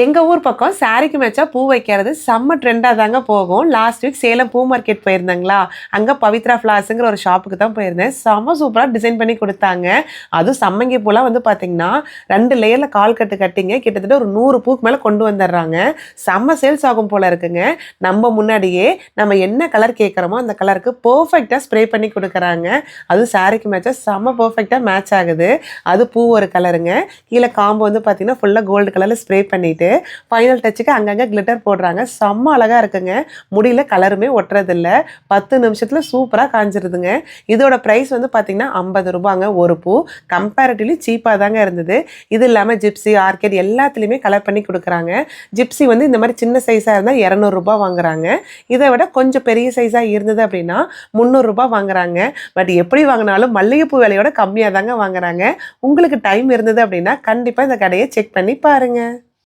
எங்கள் ஊர் பக்கம் சாரிக்கு மேட்சாக பூ வைக்கிறது செம்ம ட்ரெண்டாக தாங்க போகும். லாஸ்ட் வீக் சேலம் பூ மார்க்கெட் போயிருந்தாங்களா? அங்கே பவித்ரா ஃப்ளார்ஸுங்கிற ஒரு ஷாப்புக்கு தான் போயிருந்தேன். செம்ம சூப்பராக டிசைன் பண்ணி கொடுத்தாங்க. அதுவும் சம்மங்கி பூலாம் வந்து பார்த்தீங்கன்னா ரெண்டு லேயரில் கால் கட்டு கட்டிங்க. கிட்டத்தட்ட ஒரு நூறு பூக்கு மேலே கொண்டு வந்துடுறாங்க. செம்ம சேல்ஸ் ஆகும் போல் இருக்குங்க. நம்ம முன்னாடியே நம்ம என்ன கலர் கேட்குறோமோ அந்த கலருக்கு பர்ஃபெக்டாக ஸ்ப்ரே பண்ணி கொடுக்குறாங்க. அதுவும் சாரிக்கு மேட்சாக செம்ம பர்ஃபெக்டாக மேட்ச் ஆகுது. அது பூ ஒரு கலருங்க கீழே காம்பு வந்து பார்த்தீங்கன்னா ஃபுல்லாக கோல்டு கலரில் ஸ்ப்ரே பண்ணிட்டு ஃபைனல் டச்சுக்கு அங்கங்கே கிளிட்டர் போடுறாங்க. செம்ம அழகாக இருக்குங்க. முடியல கலருமே ஒட்டுறதில்ல. பத்து நிமிஷத்தில் சூப்பராக காஞ்சிருதுங்க. இதோட ப்ரைஸ் வந்து பார்த்தீங்கன்னா ஐம்பது ரூபாங்க ஒரு பூ. கம்பேரிட்டிவ்லி சீப்பாக தாங்க இருந்தது. இது இல்லாமல் ஜிப்ஸி ஆர்கேட் எல்லாத்துலேயுமே கலர் பண்ணி கொடுக்குறாங்க. ஜிப்ஸி வந்து இந்த மாதிரி சின்ன சைஸாக இருந்தால் இரநூறுபா வாங்குறாங்க. இதை விட கொஞ்சம் பெரிய சைஸாக இருந்தது அப்படின்னா முந்நூறுரூபா வாங்குறாங்க. பட் எப்படி வாங்கினாலும் மல்லிகைப்பூ விலையோட கம்மியாக தாங்க வாங்குறாங்க. உங்களுக்கு டைம் இருந்தது அப்படின்னா கண்டிப்பாக இந்த கடையை செக் பண்ணி பாருங்கள்